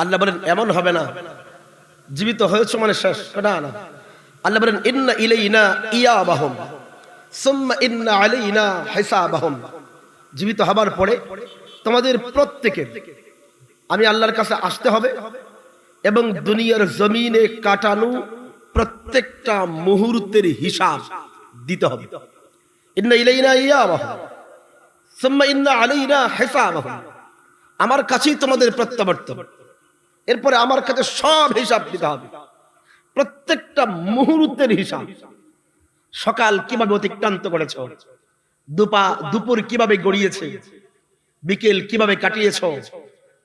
আল্লাহ বলেন, এমন হবে না। জীবিত হয়েছে মানে শেষ। না না আল্লাহ বলেন, ইন্না ইলাইনা ইয়াবাহুম, সুম্মা ইন্না আলাইনা হিসাবাহুম। জীবিত হবার পরে তোমাদের প্রত্যেকের আমি আল্লাহর কাছে আসতে হবে এবং দুনিয়ার জমিনে কাটানো প্রত্যেকটা মুহূর্তের হিসাব দিতে হবে। ইন্না ইলাইনা ইয়াবাহুম, সুম্মা ইন্না আলাইনা হিসাবাহুম। আমার কাছেই তোমাদের প্রত্যাবর্তন। এরপরে আমার কাছে সব হিসাব দিতে হবে। প্রত্যেকটা মুহূর্তের হিসাব। সকাল কীভাবে অতিক্রান্ত করেছ? দুপা, দুপুর কীভাবে গড়িয়েছে? বিকেল কীভাবে কাটিয়েছ?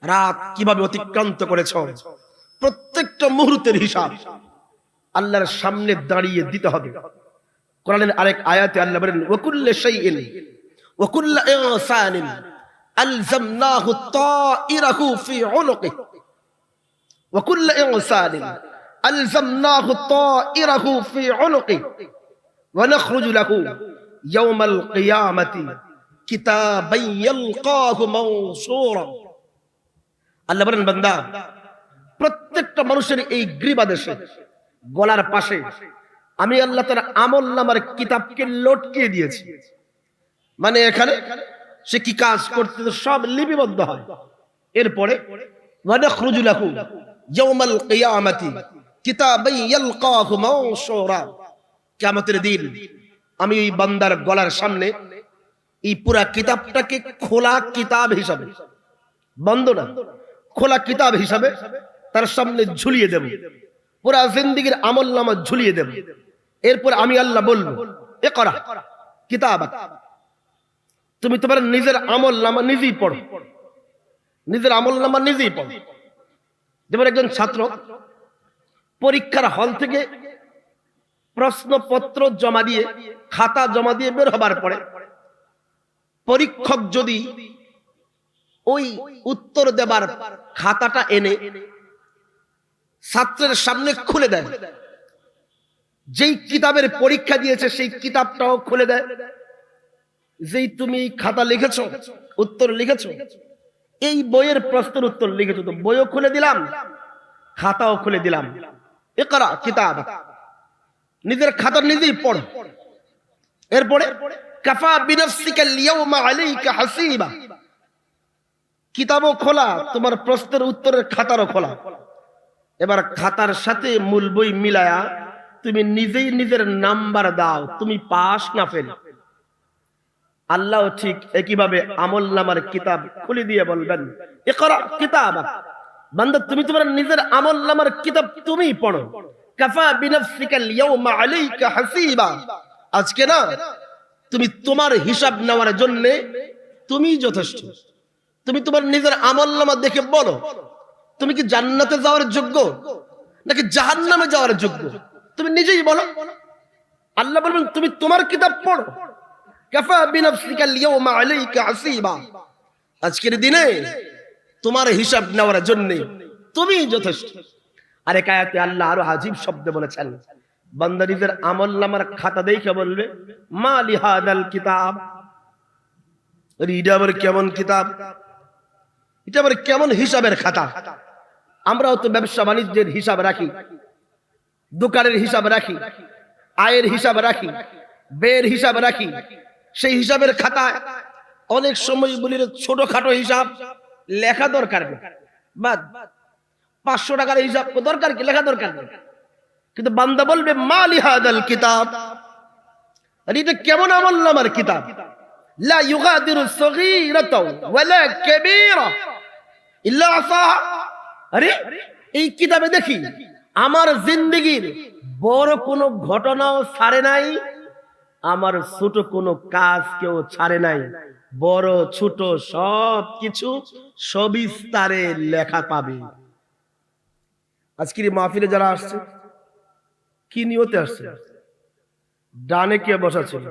রাত কীভাবে অতিক্রান্ত করেছ? প্রত্যেকটা মুহূর্তের হিসাব আল্লাহর সামনে দাঁড়িয়ে দিতে হবে। কোরআনের আরেক আয়াতে আল্লাহ বলেন ওয়াকুল্লে শাইইন ওয়াকুল্লা ইনসানিন আলজামনাহু তাইরাহু ফি উনুকিহি। وكل إنسان ألزمناه طائره في عنقه ونخرج له يوم القيامة كتابا يلقاه منصورا আল্লাহ বলেন বান্দা প্রত্যেকটা মানুষের এই গ্রীবাদেশে গলার পাশে আমি আল্লাহ তার আমল নামার কিতাবকে লটকিয়ে দিয়েছি মানে এখানে সে কি কাজ করতে সব লিপিবদ্ধ হয় এরপরে ونخرج له ইয়াউমাল কিয়ামাতি, কিতাবাই ইয়ালকাহু মাউসুরা। কিয়ামতের দিন আমি ওই বান্দার গলার সামনে এই পুরা কিতাবটাকে খোলা কিতাব হিসাবে, বন্ধ না, খোলা কিতাব হিসাবে তার সামনে ঝুলিয়ে দেব। পুরা জিন্দগির আমল নামা ঝুলিয়ে দেব। এরপর আমি আল্লাহ বলব এ করা কিতাব তুমি তোমার নিজের আমল নামা নিজেই পড়ো। নিজের আমল নামা নিজেই পড়ো। যেমন একজন ছাত্র পরীক্ষার হল থেকে প্রশ্নপত্র জমা দিয়ে, খাতা জমা দিয়ে বের হবার পরে পরীক্ষক যদি ওই উত্তর দেবার খাতাটা এনে ছাত্রের সামনে খুলে দেয়, যেই কিতাবের পরীক্ষা দিয়েছে সেই কিতাবটাও খুলে দেয়, যেই তুমি খাতা লিখেছ, উত্তর লিখেছো এই বইয়ের প্রশ্নের উত্তর লিখেছো তো, বইও খুলে দিলাম, খাতাও খুলে দিলাম। এ করা কিতাব। নিজের খাতা নিজেই পড়। এরপরে, কাফা হাসিবা। কিতাবও খোলা, তোমার প্রশ্নের উত্তরের খাতারও খোলা। এবার খাতার সাথে মূল বই মিলায়া তুমি নিজেই নিজের নাম্বার দাও, তুমি পাস না ফেল। আল্লাহ ঠিক একইভাবে আমল নামার কিতাব খুলে দিয়ে বলবেন কিতাব। বান্দা, তুমি তোমার নিজের আমল নামার কিতাব তুমি পড়ো। কাফা আজকে না, তুমি তোমার হিসাব নেওয়ার জন্য তুমি যথেষ্ট। তুমি তোমার নিজের আমল নামা দেখে বলো, তুমি কি জান্নাতে যাওয়ার যোগ্য নাকি জাহান্নামে যাওয়ার যোগ্য? তুমি নিজেই বলো। আল্লাহ বলবেন, তুমি তোমার কিতাব পড়ো। আজকের দিনে তোমার হিসাব নেওয়ার জন্য তুমি যথেষ্ট। আরে কায়াতে আল্লাহ আরও আজীব শব্দ বলেছেন বান্দা নিজের আমল নামার খাতা দেখে বলবে, মা লিহাদাল কিতাব? এটা কেমন কিতাব? এটা আবার কেমন হিসাবের খাতা? আমরাও তো ব্যবসা বাণিজ্যের হিসাব রাখি, দোকানের হিসাব রাখি, আয়ের হিসাব রাখি ব্যয়ের হিসাব রাখি সেই হিসাবের খাতায় অনেক সময় বলি ছোটখাটো হিসাব লেখা দরকার পাঁচশো টাকার হিসাব দরকার কি? লেখা দরকার কিন্তু বান্দা বলবে, মা লিহাদাল কিতাব? আর এটা কেমন আমল নামার কিতাব? লা ইউগাদিরু সগীরাতাও ওয়ালা কাবীরা ইল্লা আসাহা। আরে, এই কিতাবে দেখি, আমার জিন্দেগির বড় কোনো ঘটনাও ছাড়ে নাই আমার ছোট কোনো কাজ কেউ ছাড়ে নাই। বড়, ছোট সব কিছু সবিস্তারে লেখা পাবে। আজকের মাহফিলে যারা আসছে, কি নিয়তে আসছে? ডানে কে বসা ছিল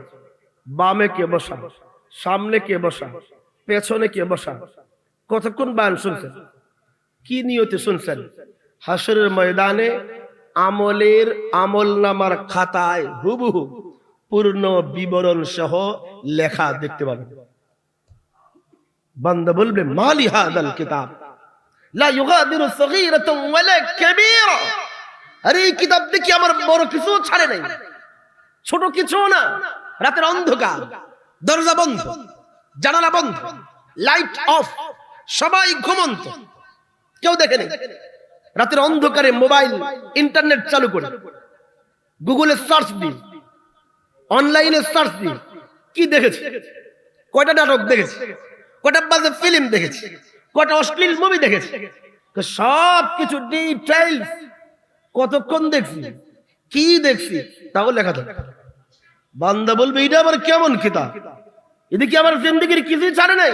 বামে কে বসা? সামনে কে বসা? পেছনে কে বসা? কতক্ষণ বান শুনছেন? কি নিয়তে শুনছেন? হাসরের ময়দানে আমলের আমল নামার খাতায় হুবহু পূর্ণ বিবরণ সহ লেখা দেখতে পাবেন বান্দা বলবে, মালি হাদাল কিতাব। লা ইউগাদিরু সগীরাতান ওয়ালা কাবীরা। আরে, এই কিতাব দেখি আমার বড় কিছু ছাড়ে নাই। ছোট কিছু না, রাতের অন্ধকার, দরজা বন্ধ, জানালা বন্ধ, লাইট অফ, সবাই ঘুমন্ত। কেউ দেখে নেই। রাতের অন্ধকারে মোবাইল, ইন্টারনেট চালু করে। গুগলে সার্চ দিই অনলাইনে সার্চ দিই কি দেখেছি? কয়টা নাটক দেখেছি? কয়টা বাজে ফিল্ম দেখেছি? কয়টা অশ্লীল মুভি দেখেছি? সব কিছু ডিটেইলস কতক্ষণ দেখছি? কি দেখছি? তাও লেখা থাকে। বান্দা বলবে, এটা আবার কেমন কিতাব? এদিকে আমার জিন্দগির কিছুই ছাড়ে নাই?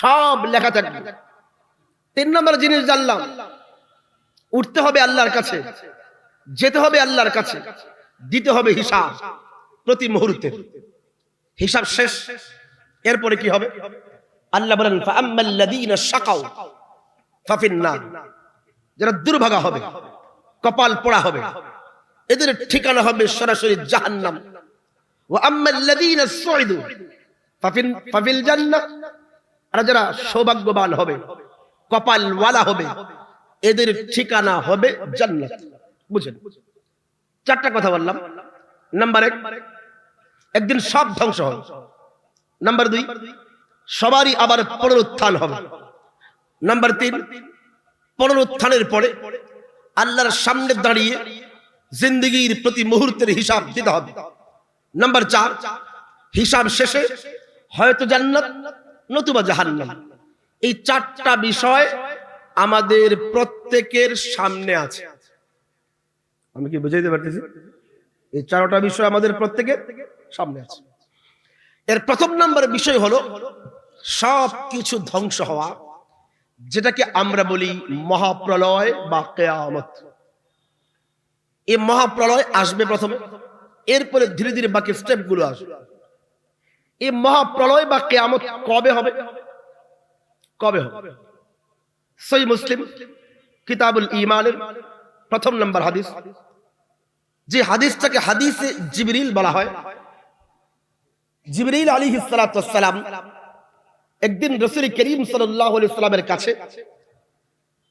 সব লেখা থাকবে তিন নম্বর জিনিস জানলাম। উঠতে হবে আল্লাহর কাছে, যেতে হবে আল্লাহর কাছে, দিতে হবে হিসাব। প্রতি মুহূর্তে। হিসাব শেষ। এরপরে কি হবে? আল্লাহ বলেন যারা দুর্ভাগা হবে, কপাল পোড়া হবে, এদের ঠিকানা হবে সরাসরি জাহান্নাম। ওয়া আম্মাল্লাযীনা সুইদু ফাফিন, ফাফিল জান্নাহ। আর যারা সৌভাগ্যবান হবে, কপালওয়ালা হবে, এদের ঠিকানা হবে জান্নাত। বুঝেন? চারটা কথা বললাম। নাম্বার এক একদিন সব ধ্বংস হবে। নাম্বার দুই, সবারই আবার পুনরুত্থান হবে। নাম্বার তিন, পুনরুত্থানের পরে আল্লাহর সামনে দাঁড়িয়ে জিন্দগির প্রতি মুহূর্তের হিসাব দিতে হবে। নাম্বার চার, হিসাব শেষে হয়তো জান্নাত, নতুবা জাহান্নাম। এই চারটা বিষয় আমাদের প্রত্যেকের সামনে আছে। আমি কি বুঝাইতে পারতেছি? এই চারটা বিষয় আমাদের প্রত্যেকের? সামনে আছে। এর প্রথম নম্বর বিষয় হলো সব কিছু ধ্বংস হওয়া, যেটাকে আমরা বলি মহাপ্রলয় বা কেয়ামত। এই মহাপ্রলয় আসবে প্রথমে, এরপরে ধীরে ধীরে বাকি স্টেপগুলো আসবে। এই মহাপ্রলয় বা কেয়ামত কবে হবে? কবে হবে? সই মুসলিম, কিতাবুল ইমানের প্রথম নম্বর হাদিস। যে হাদিসটাকে হাদিসে জিবরিল বলা হয় জিবরিল আলী সালাম একদিন রসুল করিম সাল্লামের কাছে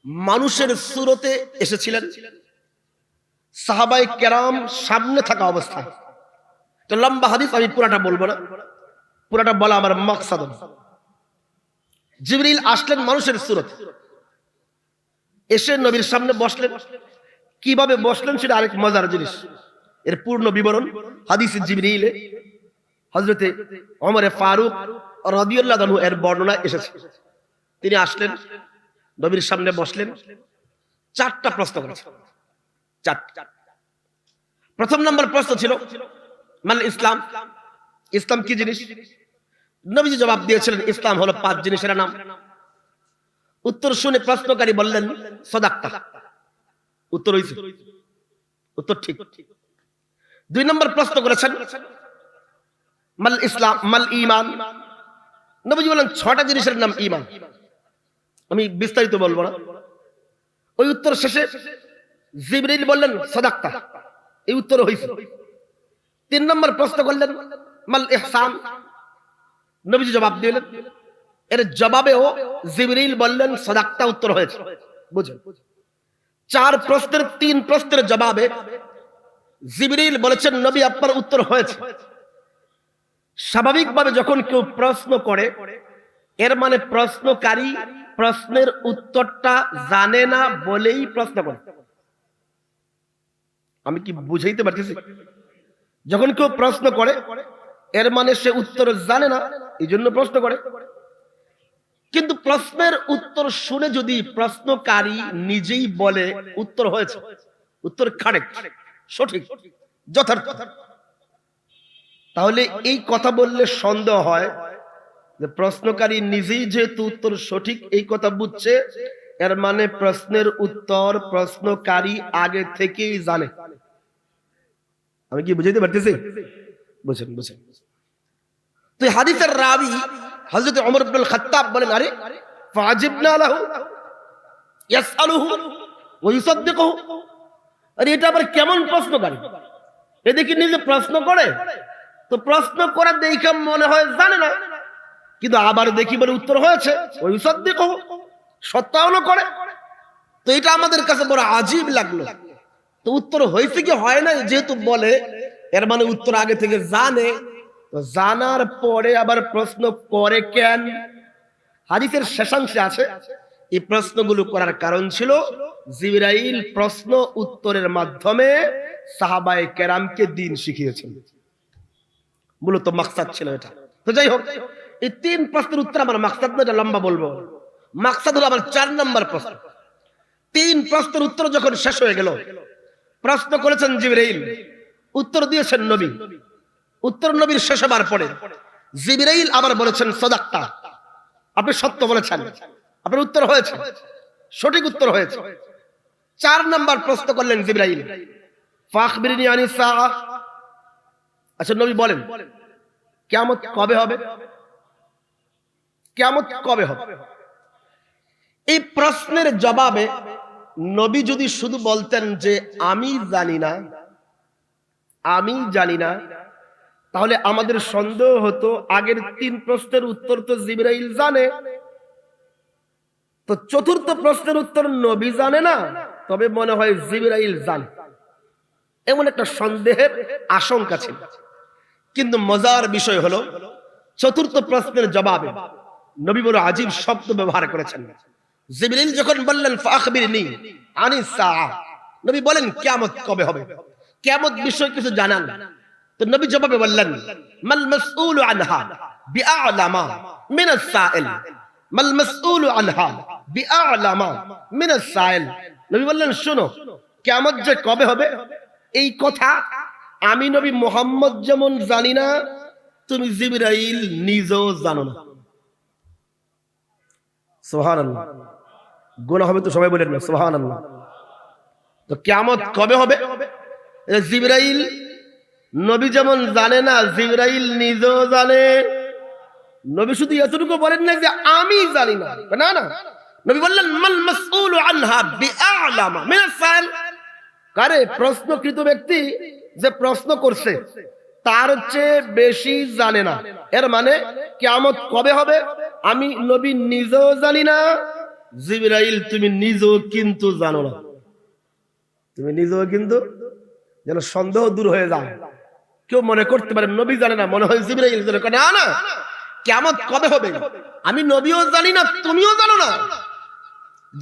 মানুষের সুরতে এসেছিলেন। সাহাবাই কেরাম সামনে থাকা অবস্থায়। তো লম্বা হাদিস আমি পুরাটা বলব না। পুরাটা বলা আমার মকসাদ জিবরিল আসলেন মানুষের সুরত। এসে নবীর সামনে বসলেন। কীভাবে বসলেন সেটা আরেক মজার জিনিস। এর পূর্ণ বিবরণ হাদিস জিবরিলে। হজরতে অমরে ফারুক রদিউল্লাহ এর বর্ণনা এসেছে। তিনি আসলেন, নবীর সামনে বসলেন, চারটা প্রশ্ন চারটা। প্রথম নম্বর প্রশ্ন ছিল মানে ইসলাম? ইসলাম কি জিনিস? নবীজি জবাব দিয়েছিলেন, ইসলাম হলো পাঁচ জিনিসের নাম। উত্তর শুনে প্রশ্নকারী বললেন সদাক্তা উত্তর হয়েছে উত্তর ঠিক। দুই নম্বর প্রশ্ন করেছেন মাল ইসলাম, মাল ইমান নবীজি বললেন ছটা জিনিসের নাম ইমান আমি বিস্তারিত বলব না। ওই উত্তর শেষে জিবরিল বললেন, সদাক্তা। এই উত্তর হয়েছে তিন নম্বর প্রশ্ন করলেন, মাল ইহসান। নবীজি জবাব দিলেন, এর জবাবেও জিবরিল বললেন, সদাক্তা উত্তর হয়েছে। বুঝুন চার প্রশ্নের, তিন প্রশ্নের জবাবে জিবরিল বলেছেন, নবী আপনার উত্তর হয়েছে। স্বাভাবিকভাবে যখন কেউ প্রশ্ন করে, এর মানে প্রশ্নকারী প্রশ্নের উত্তরটা জানে না বলেই প্রশ্ন করে। আমি কি বুঝাইতে পারতেছি? যখন কেউ প্রশ্ন করে, এর মানে সে উত্তর জানে না এই জন্য প্রশ্ন করে। কিন্তু প্রশ্নের উত্তর শুনে যদি প্রশ্নকারী নিজেই বলে, উত্তর হয়েছে, উত্তর কারেক্ট সঠিক, যথার্থ। তাহলে এই কথা বললে সন্দেহ হয় যে প্রশ্নকারী নিজেই যেহেতু উত্তর সঠিক এই কথা বুঝছে, এর মানে প্রশ্নের উত্তর প্রশ্নকারী আগে থেকেই জানে। আমি কি বুঝাইতে পারতেছি? বুঝেন বুঝেন। তো হাদিসের রাবি হযরত ওমর ইবনে খাত্তাব বলেন, আরে, ফাজিবনা লাহু, ইয়াসআলুহু ওয়া ইউসাদ্দিকুহু। আরে, এটা আবার কেমন প্রশ্নকারী? এদিকে নিজে প্রশ্ন করে। তো প্রশ্ন করার দেখে মনে হয় জানে না। কিন্তু আবার দেখি বলে উত্তর হয়েছে, ওই ইউসাদ্দিকুহু সত্যায়নও করে। তো এটা আমাদের কাছে বড় আজীব লাগল। তো উত্তর হয়েছে কি হয় না যেহেতু বলে, এর মানে উত্তর আগে থেকে জানে। জানার পরে আবার প্রশ্ন করে কেন? হাদিসের শেষাংশে আছে, এই প্রশ্নগুলো করার কারণ ছিল জিবরাইল প্রশ্ন উত্তরের মাধ্যমে সাহাবায়ে কেরামকে দিন শিখিয়েছেন। মূলত মাকসাদ ছিল এটা। তো যাই হোক, এই তিন প্রশ্নের উত্তর আমার মাকসাদ না এটা লম্বা বলব। মাকসাদ হলো আমার চার নম্বর প্রশ্ন। তিন প্রশ্নের উত্তর যখন শেষ হয়ে গেল, প্রশ্ন করেছেন জিবরাইল, উত্তর দিয়েছেন নবী। উত্তর নবীর শেষ হবার পরে জিবরাইল আবার বলেছেন সদাক্তা আপনি সত্য বলেছেন। আপনার উত্তর হয়েছে। সঠিক উত্তর হয়েছে। চার নাম্বার প্রশ্ন করলেন জিবরাইল, ফাখবিরিনি আনি সাআ। আচ্ছা নবী বলেন, কিয়ামত কবে হবে? কিয়ামত কবে হবে? এই প্রশ্নের জবাবে নবী যদি শুধু বলতেন যে, আমি জানি না, আমি জানি না, তাহলে আমাদের সন্দেহ হতো, আগের তিন প্রশ্নের উত্তর তো জিবরাইল জানে। তো চতুর্থ প্রশ্নের উত্তর নবী জানে না, তবে মনে হয় জিবরাইল জানে। এমন একটা সন্দেহের আশঙ্কা ছিল। কিন্তু মজার বিষয় হলো, চতুর্থ প্রশ্নের জবাবে নবী বড় আজীব শব্দ ব্যবহার করেছেন। জিবরাইল যখন বললেন, ফাখবিরনি আনি সাআ নবী বলেন, কিয়ামত কবে হবে? কিয়ামত বিষয় কিছু জানান তো নবী জবাবে বললেন, মাল মাসউল আনহা বিআলামা মিন আস-সাইল মাল মাসউল আনহা বিআলামা মিন আস-সাইল নবী বললেন, শুনো, কিয়ামত যে কবে হবে, এই কথা আমি নবী মোহাম্মদ যেমন জানি না, তুমি জিবরাইল নিজেও জানো না। সুবহানাল্লাহ। গুনাহ হবে তো সবাই বলেন না সুবহানাল্লাহ। তো কিয়ামত কবে হবে? জিবরাইল নবী যেমন জানে না, জিবরাইল নিজেও জানে। নবী শুধু এতটুকু বলেন না যে আমি জানি না। না না। নবী বললেন, মাল মাসউল আনহা বিআলামা? মিন সাইল। কারে? প্রশ্নকৃত ব্যক্তি যে প্রশ্ন করছে, তার চেয়ে বেশি জানে না। এর মানে কিয়ামত কবে হবে? আমি নবী নিজেও জানি না, জিবরাইল তুমি নিজেও কিন্তু জানো না। তুমি নিজেও কিন্তু যেন সন্দেহ দূর হয়ে যায়। কেউ মনে করতে পারে, নবী জানে না, মনে হয় জিবরাইল জানে। না না কিয়ামত কবে হবে? আমি নবীও জানি না, তুমিও জানো না।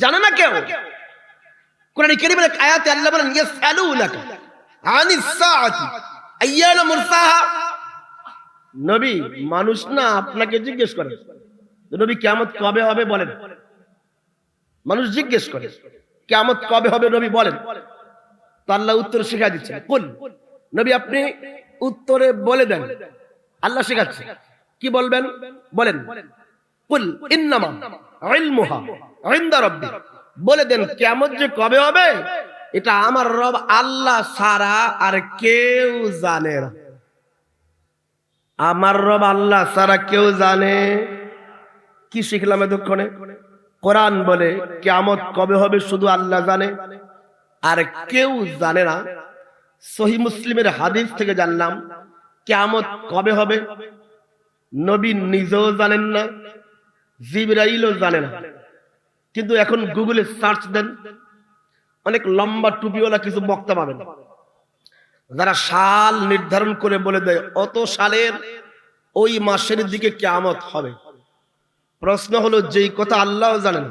জানে না কেউ? কোরআন কারীমের আয়াতে আল্লাহ বলেন, ইয়াসআলুনাকা। নবী, মানুষ না আপনাকে জিজ্ঞেস করে। নবী, কিয়ামত কবে হবে বলেন। মানুষ জিজ্ঞেস করে, কিয়ামত কবে হবে নবী বলেন। আল্লাহ উত্তর শিখা দিচ্ছেন কুল, নবী আপনি উত্তরে বলে দেন। আল্লাহ শেখাচ্ছে। কি বলবেন? বলেন। কুল, ইন্নামা ইলমুহা ইনদা রাব্বি। বলে দেন কেমন যে কবে হবে? এটা আমার রব আল্লাহ সারা আর কেউ জানে না। আমার রব আল্লাহ সারা কেউ জানে। কি শিখলাম এতক্ষণে? কোরআন বলে কেমত কবে হবে শুধু আল্লাহ জানে। আর কেউ জানে না। সহি মুসলিমের হাদিস থেকে জানলাম কেমত কবে হবে। নবী নিজেও জানেন না, জিবরাইলও জানে না। কিন্তু এখন গুগলে সার্চ দেন অনেক লম্বা টুপিওয়ালা কিছু বক্তা পাবেন। যারা সাল নির্ধারণ করে বলে দেয়, অত সালের ওই মাসের দিকে কেয়ামত হবে? প্রশ্ন হলো, যেই কথা আল্লাহ জানেন,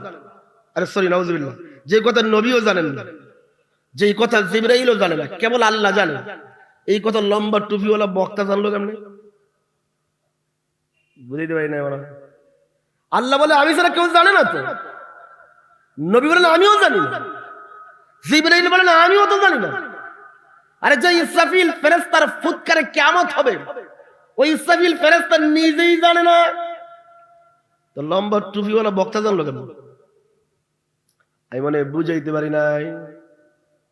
আরে সরি নজবিল্লা যে কথা নবীও জানেন না যেই কথা জিবরাইলও জানে না, কেবল আল্লাহ জানে, এই কথা লম্বা টুপিওয়ালা বক্তা জানলো কেমনে? বুঝতে পারি না আল্লাহ বলে, আমি ছাড়া কেউ জানে না তো? নবী বলেন, আমিও জানি না। জিবরাইল বলেন, আমিও তো জানি না। আরে যে ইসরাফিল ফেরেশতার ফুৎকারে কিয়ামত হবে, ওই ইসরাফিল ফেরেশতা নিজেই জানে না। তো লম্বা টুপিওয়ালা বক্তা জানলো কেন? আমি মানে বুঝাইতে পারি নাই।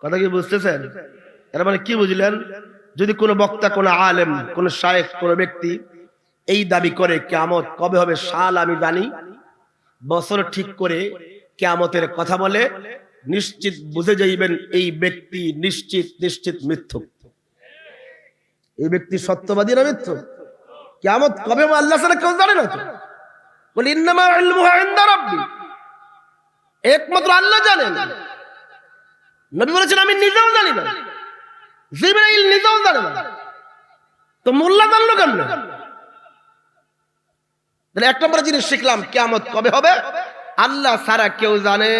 কথা কি বুঝতেছেন? এর মানে কি বুঝলেন? যদি কোনো বক্তা, কোনো আলেম, কোনো শায়েখ, কোনো ব্যক্তি এই দাবি করে কেয়ামত কবে হবে সাল আমি জানি। বছর ঠিক করে কেয়ামতের কথা বলে নিশ্চিত বুঝে যাইবেন, এই ব্যক্তি নিশ্চিত নিশ্চিত মিথ্যুক। এই ব্যক্তি সত্যবাদী না মিথ্যু কেয়ামত কবে আল্লাহ কেউ জানে না তো। একমাত্র আল্লাহ জানেন। নবী বলেছেন, আমি নিজেও জানি না। জিব্রাইল নিজেও জানে না। তো মোল্লা জানলো কেমন? তাহলে এক নম্বর জিনিস শিখলাম কেমত কবে হবে? আল্লাহ সারা কেউ জানে।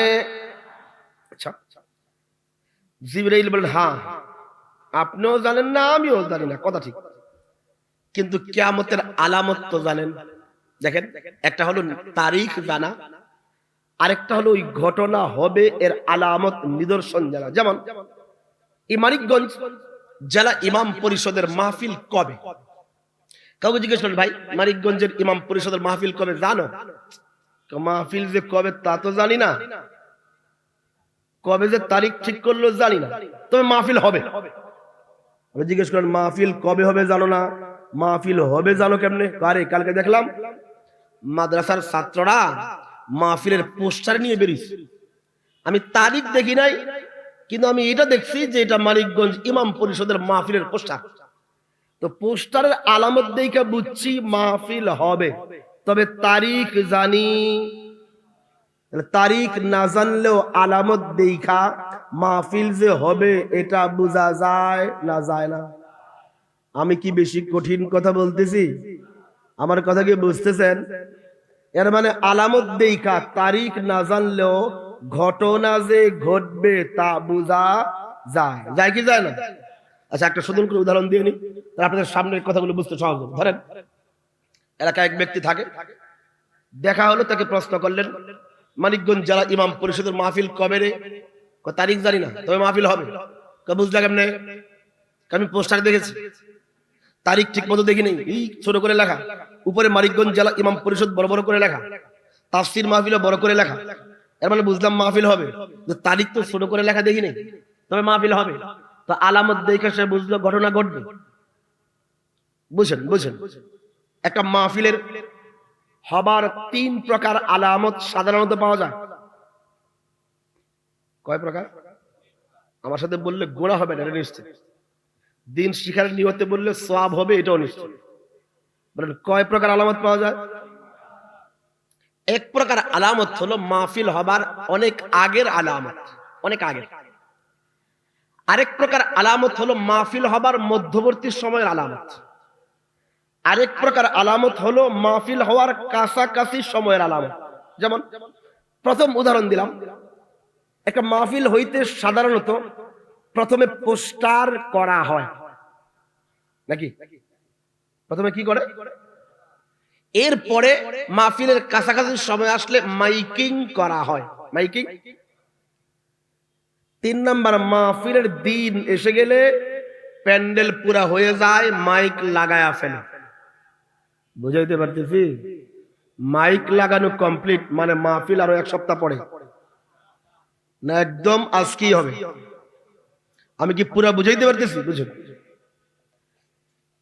জিব্রাইল বলেন হ্যাঁ আপনিও জানেন না, আমিও জানি না। কথা ঠিক। কিন্তু কেয়ামতের আলামত তো জানেন। দেখেন, একটা হলো তারিখ জানা, আরেকটা হলো ওই ঘটনা হবে এর আলামত নিদর্শন জানা। যেমন এই মানিকগঞ্জ জেলা ইমাম পরিষদের মাহফিল কবে? কাউকে জিজ্ঞেস করেন, ভাই মানিকগঞ্জের ইমাম পরিষদের মাহফিল কবে জানো? মাহফিল যে কবে তা তো জানি না। কবে যে তারিখ ঠিক করল জানি না। তবে মাহফিল হবে। জিজ্ঞেস করেন, মাহফিল কবে হবে জানো না? মাহফিল হবে জানো কেমনে? আরে কালকে দেখলাম মাদ্রাসার ছাত্ররা মাহফিলের পোস্টার নিয়ে বেরিয়েছে। আমি তারিখ দেখি নাই, কিন্তু আমি এটা দেখছি যে এটা মানিকগঞ্জ ইমাম পরিষদের মাহফিলের পোস্টার। তো পোস্টারের আলামত দেখে বুঝছি মাহফিল হবে। তবে তারিখ জানি তারিখ না জানলেও আলামত দেখা মাহফিল যে হবে, এটা বোঝা যায় না যায় না? আমি কি বেশি কঠিন কথা বলতেছি? আমার কথা কি বুঝতেছেন? এর মানে আলামত দেখা, তারিখ না জানলেও ঘটনা যে ঘটবে তা বোঝা যায়। যায় কি যায় না? আচ্ছা একটা সুন্দর করে উদাহরণ দিয়ে নি আপনাদের সামনের কথাগুলো বুঝতে সহজ ধরেন, এলাকায় এক ব্যক্তি থাকে, দেখা হলো, তাকে প্রশ্ন করলেন মানিকগঞ্জ জেলা ইমাম পরিষদের মাহফিল কবে রে? তারিখ জানি না, তবে মাহফিল হবে। কেমনে? আমি পোস্টার দেখেছি। তারিখ ঠিক মতো দেখি নেই এই ছোট করে লেখা। উপরে মানিকগঞ্জ জেলা ইমাম পরিষদ বড় বড় করে লেখা। তাফসির মাহফিলও বড় করে লেখা। এর মানে বুঝলাম মাহফিল হবে। তারিখ তো ছোট করে লেখা দেখি নেই তবে মাহফিল হবে। তো আলামত দেখে সে বুঝলো ঘটনা ঘটবে। বুঝেন বুঝেন একটা মাহফিলের হবার তিন প্রকার আলামত সাধারণত পাওয়া যায়। কয় প্রকার? আমার সাথে বললে গোড়া হবে না নিশ্চিত। দিন শিখার নিয়তে বললে সব হবে, এটাও নিশ্চিত। বলেন, কয় প্রকার আলামত পাওয়া যায়? এক প্রকার আলামত হলো মাহফিল হবার অনেক আগের আলামত, অনেক আগের। আরেক প্রকার আলামত হলো মাহফিল হবার মধ্যবর্তী সময়ের আলামত। আরেক প্রকার আলামত হলো মাহফিল হওয়ার কাছাকাছি সময়ের আলামত। যেমন, প্রথম উদাহরণ দিলাম। একটা মাহফিল হইতে সাধারণত প্রথমে পোস্টার করা হয়। নাকি? প্রথমে কি করে? এরপরে মাহফিলের কাছাকাছি সময় আসলে মাইকিং করা হয়। মাইকিং? তিন নাম্বার, মাহফিলের দিন এসে গেলে প্যান্ডেল পুরা হয়ে যায়, মাইক লাগায়া ফেলে। বুঝাইতে পারতেছি? মাইক লাগানো কমপ্লিট মানে মাহফিল আরও এক সপ্তাহ পরে। না, একদম আজকেই হবে। আমি কি পুরা বুঝাইতে পারতেছি? বুঝুন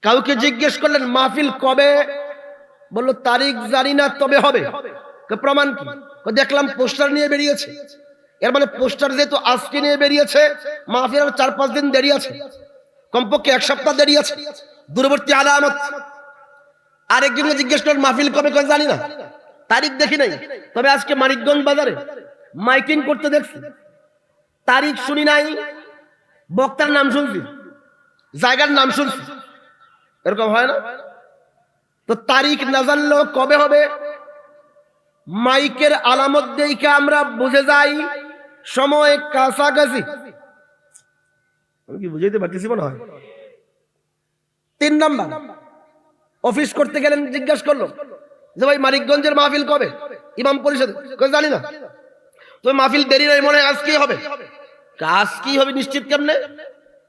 কাউকে জিজ্ঞেস করলেন, মাহফিল কবে? বলল, তারিখ জানি না, তবে হবে। প্রমাণ কি দেখলাম পোস্টার নিয়ে বেরিয়েছে। এর মানে পোস্টার যেহেতু আজকে নিয়ে বেরিয়েছে, মাহফিল আর চার পাঁচ দিন দেরি আছে। কমপক্ষে এক সপ্তাহ দেরি আছে। দূরবর্তী আলামত। আরেকজনকে জিজ্ঞেস করেন মাহফিল কবে কবে জানি না। তারিখ দেখি নাই। তবে আজকে মানিকগঞ্জ বাজারে মাইকিং করতে দেখছি। তারিখ শুনি নাই। বক্তার নাম শুনছি। জায়গার নাম শুনছি। এরকম হয় না? তো তারিখ না জানলেও কবে হবে? মাইকের আলামত দেখে আমরা বুঝে যাই। সময় কাছাকাছি। আমি কি বুঝাইতে পারতেছি মনে হয়? তিন নাম্বার। অফিস করতে গেলেন, জিজ্ঞাসা করল, যে ভাই, মানিকগঞ্জের মাহফিল কবে? ইমাম পরিষদ। জানি না। তো মাহফিল দেরি নাই, মনে আজকেই হবে। কাজ কি হবে নিশ্চিত কেমনে?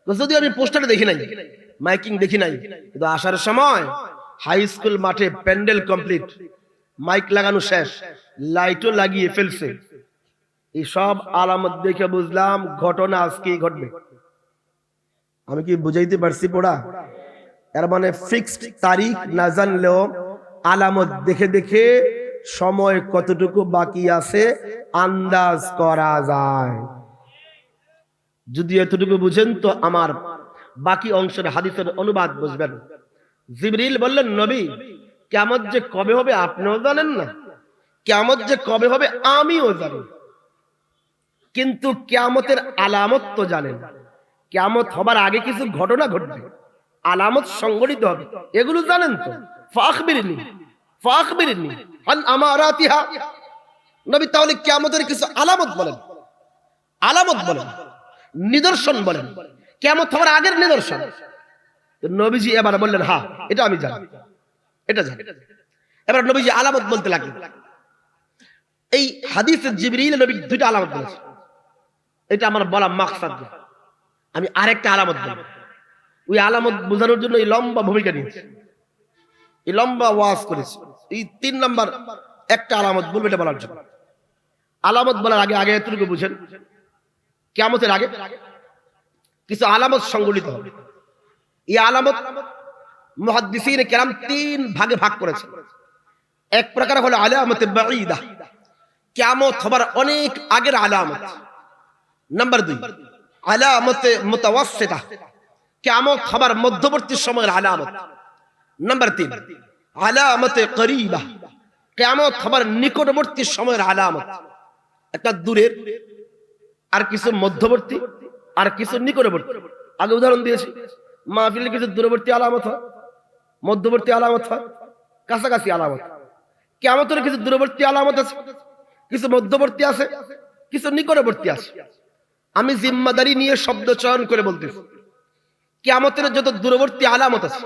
যদি আমি পোস্টারে দেখি নাই, মাইকিং দেখি নাই, কিন্তু আসার সময় হাই স্কুল মাঠে প্যান্ডেল কমপ্লিট, মাইক লাগানো শেষ, লাইটও লাগিয়ে ফেলছে। এই সব আলামত দেখে বুঝলাম ঘটনা আজকেই ঘটবে। আমি কি বুঝাইতে পারছি পড়া? এর মানে ফিক্সড তারিখ না জানলেও আলামত দেখে দেখে সময় কতটুকু বাকি আছে, আন্দাজ করা যায়। যদি এতটুকু বুঝেন তো আমার বাকি অংশের হাদিসের অনুবাদ বুঝবেন। জিবরিল বললেন, নবী কেমন যে কবে হবে আপনিও জানেন না কেমন যে কবে হবে আমিও জানি। কিন্তু কেয়ামতের আলামত তো জানেন। কেয়ামত হবার আগে কিছু ঘটনা ঘটবে। আলামত সংগঠিত হবে। এগুলো জানেন তো? ফাখবিরনি ফাখবিরনি নবী তাহলে কেয়ামতের কিছু আলামত বলেন। আলামত বলেন, নিদর্শন বলেন। কেয়ামত হবার আগের নিদর্শন। নবীজি এবার বললেন হ্যাঁ এটা আমি জানি। এটা জানি। এবার নবীজি আলামত বলতে লাগলেন। এই হাদিসের জিবরিল নবী দুইটা আলামত বলেছে। এটা আমার বলা মাকসাদ আমি আরেকটা আলামত বলব। ওই আলামত বোঝানোর জন্য এই লম্বা ভূমিকা নিয়েছে। এই লম্বা ওয়াজ করেছে। এই তিন নাম্বার একটা আলামত বলব এটা বলার জন্য। আলামত বলার আগে আগে এতটুকু বুঝেন। কেমতের আগে কিছু আলামত সংগঠিত হবে। এই আলামত মুহাদ্দিসিন কেরাম তিন ভাগে ভাগ করেছে। এক প্রকার হলো আলামতে বাঈদা। কিয়ামত হবার অনেক আগের আলামত। নাম্বার দুই, আলামতে মুতাওয়াসসিতা। কিয়ামত হবার মধ্যবর্তী সময়ের আলামত। নাম্বার তিন, আলামতে করিবা। কিয়ামত হবার নিকটবর্তী সময়ের আলামত। একটা দূরের, আর কিছু মধ্যবর্তী, আর কিছু নিকটবর্তী। আগে উদাহরণ দিয়েছি মাহফিলের কিছু দূরবর্তী আলামত হয়, মধ্যবর্তী আলামত হয়, কাছাকাছি আলামত। কেমতের কিছু দূরবর্তী আলামত আছে, কিছু মধ্যবর্তী আছে, কিছু নিকটবর্তী আছে। আমি জিম্মাদারি নিয়ে শব্দ চয়ন করে বলতেছি। কেমতের যত দূরবর্তী আলামত আছে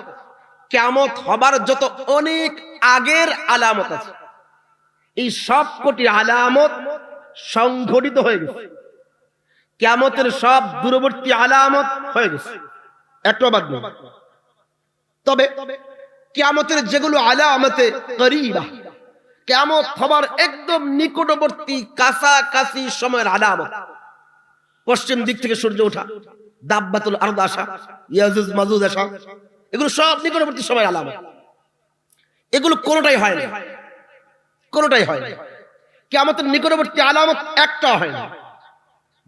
কেমত হবার যত অনেক আগের আলামত আছে, এই সব কোটি আলামত সংঘটিত হয়ে গেছে। কেমতের সব দূরবর্তী আলামত হয়ে গেছে। একটা বাদ তবে কেমতের যেগুলো আলামতে করিবা কেমত হবার একদম নিকটবর্তী কাছাকাছি সময়ের আলামত, পশ্চিম দিক থেকে সূর্য ওঠা দাব্বাতুল আরদ আসা ইয়াজুজ মাজুজ আসা এগুলো সব নিকটবর্তী সময়ের আলামত এগুলো কোনোটাই হয় না। কোনোটাই হয় না। কেমতের নিকটবর্তী আলামত একটা হয় না।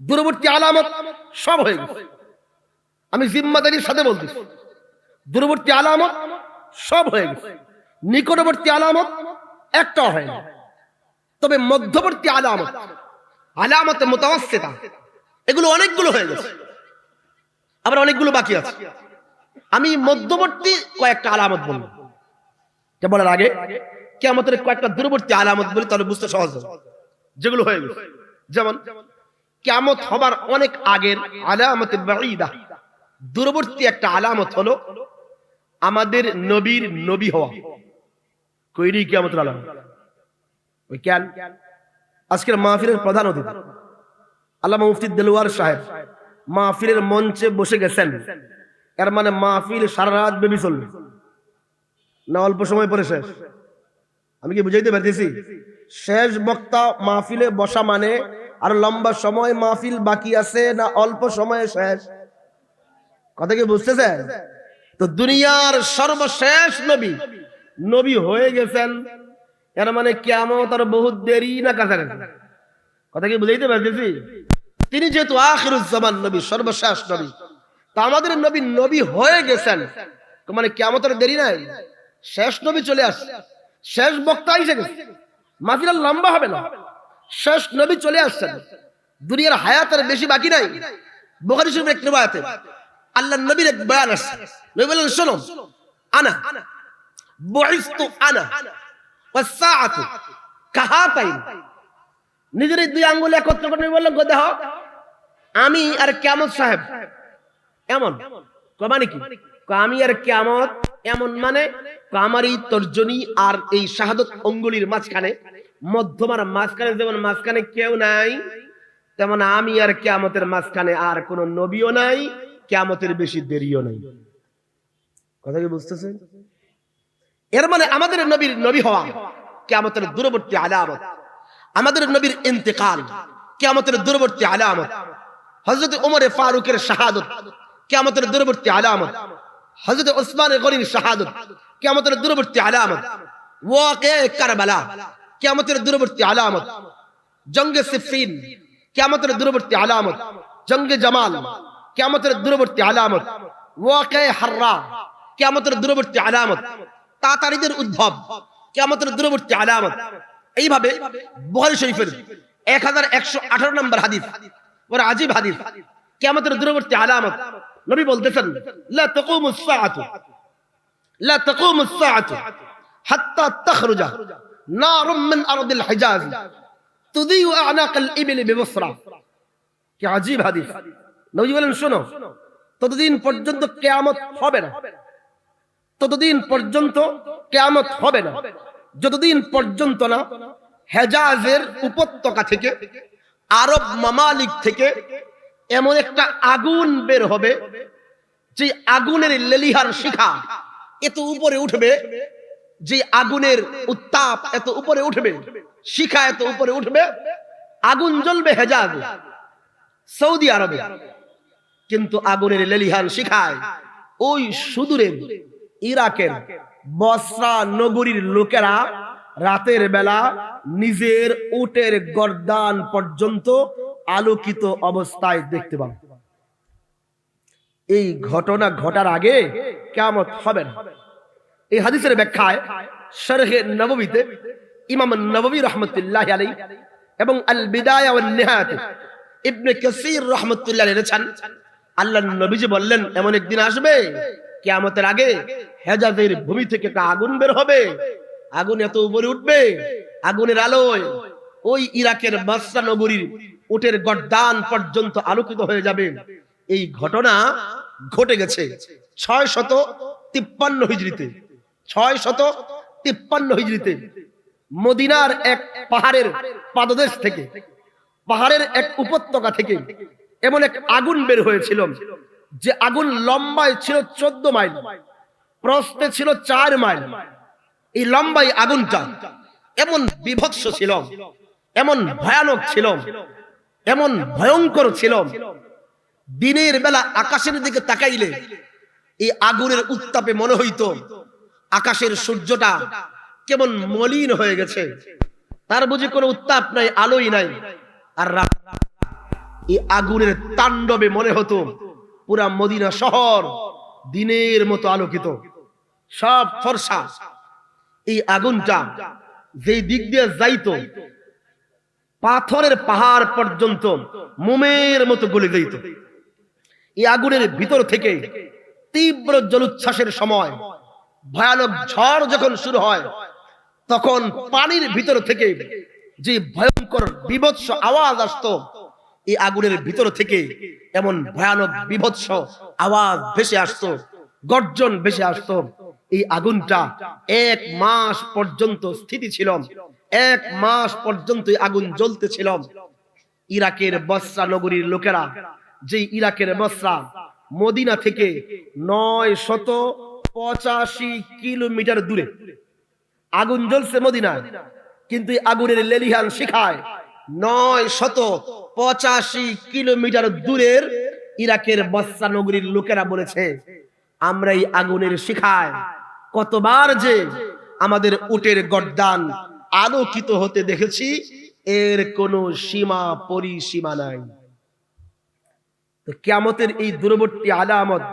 দূরবর্তী আলামত সব হয়ে গেছে। আমি জিম্মাদারির সাথে বলতেছি, দূরবর্তী আলামত সব হয়ে গেছে। নিকটবর্তী আলামত একটা হয় না। তবে মধ্যবর্তী আলামত, আলামতে মোতাবস্থিতা এগুলো অনেকগুলো হয়ে গেছে। আবার অনেকগুলো বাকি আছে। আমি মধ্যবর্তী কয়েকটা আলামত বলব। এটা বলার আগে? কেমতের কয়েকটা দূরবর্তী আলামত বলি তাহলে বুঝতে সহজ হবে। যেগুলো হয়ে গেছে। যেমন কেমত হবার অনেক আগের আলামতে দূরবর্তী একটা আলামত হলো আমাদের নবীর নবী হওয়া। কইরি কেমতের আলামত। ওই কেন আজকের মাহফিলের প্রধান অতিথি আল্লামা মুফতি দেলোয়ার সাহেব। মাহফিলের মঞ্চে বসে গেছেন। এর মানে মাহফিল সারা রাত বেবি চলবে। না অল্প সময় পরে শেষ। আমি কি বুঝাইতে পারতেছি? শেষ বক্তা মাহফিলে বসা মানে আর লম্বা সময় মাহফিল বাকি আছে না অল্প সময়ে শেষ? কথা কি বুঝতেছেন? তো দুনিয়ার সর্বশেষ নবী নবী হয়ে গেছেন। এর মানে কেমন তার বহুত দেরি না কাছাকাছি। কথা কি বুঝাইতে পারতেছি? তিনি যেহেতু আখিরুজ্জামান নবী, সর্বশেষ নবী। তা আমাদের নবী নবী হয়ে গেছেন। মানে কেমতের দেরি নাই। শেষ নবী চলে আসছে শেষ বক্তা এসে গেছে। মাহফিল লম্বা হবে না। শেষ নবী চলে আসছেন। দুনিয়ার হায়াতের বেশি বাকি নাই। বুখারী শরীফের এক রিওয়ায়াতে আল্লাহ নবীর এক বয়ান আসছে নবী বলেন শোনো, আনা, বুইস্তু আনা ওয়াসসাআতু কাহাতাইন। নিজের দুই আঙ্গুল একত্র করে বললেন, গো দেহ আমি আর কিয়ামত সাহেব, এমন। মানে কি? আমি আর কিয়ামত এমন মানে আমার তর্জনী আর এই শাহাদত অঙ্গুলির মাঝখানে, মধ্যমার মাঝখানে যেমন মাঝখানে কেউ নাই, তেমন আমি আর কিয়ামতের মাঝখানে আর কোন নবীও নাই, কিয়ামতের বেশি দেরিও নাই। কথা কি বুঝতেছেন? এর মানে আমাদের নবীর নবী হওয়া কিয়ামতের দূরবর্তী আলামত। আমাদের নবীর ইন্তেকাল কিয়ামতের দূরবর্তী আলামত। হযরত ওমরে ফারুকের শাহাদত, কিয়ামতের দূরবর্তী আলামত, হযরত ওসমান গনির শাহাদত, কিয়ামতের দূরবর্তী আলামত, ওয়াকে কারবালা, কিয়ামতের দূরবর্তী আলামত, জঙ্গে সিফিন, কিয়ামতের দূরবর্তী আলামত, জঙ্গে জামাল, কিয়ামতের দূরবর্তী আলামত, ওয়াকে হাররা, কিয়ামতের দূরবর্তী আলামত, তাতারিদের উদ্ভব, কিয়ামতের দূরবর্তী আলামত। এইভাবে বুখারী শরীফের এক হাজার একশো আঠারো নম্বর হাদিস ওরা আজিব হাদিস। কেমতের দূরবর্তী আলামত। নবী বলতেছেন, লা তাকুমুস সাআতু। লা তাকুমুস সাআতু হাত্তা তাখরুজা নারুম মিন আরদিল হিজাজ তুদিউ আনাকাল ইবলি বিবসরা। কি আজিব হাদিস। নবী বলেন, শোনো, ততদিন পর্যন্ত কেয়ামত হবে না। ততদিন পর্যন্ত কেয়ামত হবে না। যতদিন পর্যন্ত না হেজাজের উপত্যকা থেকে আরব মামালিক থেকে এমন একটা আগুন বের হবে, যে আগুনের লেলিহার শিখা এত উপরে উঠবে, যে আগুনের উত্তাপ এত উপরে উঠবে, শিখা এত উপরে উঠবে, আগুন জ্বলবে হেজাজ সৌদি আরবে। কিন্তু আগুনের লেলিহান শিখায় ওই সুদূরের ইরাকের বসরা নগরীর লোকেরা রাতের বেলা নিজের উটের গর্দান পর্যন্ত আলোকিত অবস্থায় দেখতে পাবে। এই ঘটনা ঘটার আগে কেমত হবে না। এই হাদিসের ব্যাখ্যায় শরহে নববীতে ইমাম নববী রহমতুল্লাহ আলাই এবং আল বিদায় নিহায়াত ইবনে কাসির রহমতুল্লাহ এনেছেন আল্লাহ নবীজি বললেন, এমন একদিন আসবে, কিয়ামতের আগে হেজাজের ভূমি থেকে একটা আগুন বের হবে। আগুন এত উপরে উঠবে? আগুনের আলোয় ওই ইরাকের বাসরা নগরীর উটের গড্ডান পর্যন্ত আলোকিত হয়ে যাবে। এই ঘটনা ঘটে গেছে ছয় শত তিপ্পান্ন হিজড়িতে। ছয় শত তিপ্পান্ন হিজড়িতে। মদিনার এক পাহাড়ের পাদদেশ থেকে, পাহাড়ের এক উপত্যকা থেকে এমন এক আগুন বের হয়েছিল যে আগুন লম্বায় ছিল চোদ্দ মাইল প্রস্তে ছিল চার মাইল। এই লম্বাই আগুনটা এমন বিভৎস ছিল, এমন ভয়ানক ছিল, এমন ভয়ঙ্কর ছিল। দিনের বেলা আকাশের দিকে তাকাইলে এই আগুনের উত্তাপে মনে হইতো আকাশের সূর্যটা কেমন মলিন হয়ে গেছে। তার বুঝি কোনো উত্তাপ নাই, আলোই নাই। আর এই আগুনের তাণ্ডবে মনে হতো পুরা মদিনা শহর দিনের মতো আলোকিত। সব ফর্সা। এই আগুনটা যে দিক দিয়ে যাইতো, পাথরের পাহাড় পর্যন্ত মোমের মতো গলে যাইত। এই আগুনের ভিতর থেকে তীব্র জলোচ্ছ্বাসের সময়, ভয়ানক ঝড় যখন শুরু হয়, তখন পানির ভিতর থেকে যে ভয়ঙ্কর বিভৎস আওয়াজ আসতো, এই আগুনের ভিতর থেকে এমন ভয়ানক বিভৎস আওয়াজ ভেসে আসতো, গর্জন ভেসে আসতো। এই আগুনটা এক মাস পর্যন্ত স্থিতি ছিল। এক মাস পর্যন্ত আগুন জ্বলতেছিল। ইরাকের বসরা নগরীর লোকেরা যে ইরাকের বসরা, মদিনা থেকে নয় শত পঁচাশি কিলোমিটার দূরে। আগুন জ্বলছে মদিনায়, কিন্তু আগুনের লেলিহান শিখায় নয় শত পঁচাশি কিলোমিটার দূরের ইরাকের বসরা নগরীর লোকেরা বলেছে, আমরা এই আগুনের শিখায় কতবার যে আমাদের উটের গড্ডান আলোকিত হতে দেখেছি, এর কোনো সীমা পরিসীমা নাই। তো কেয়ামতের এই দূরবর্তী আলামত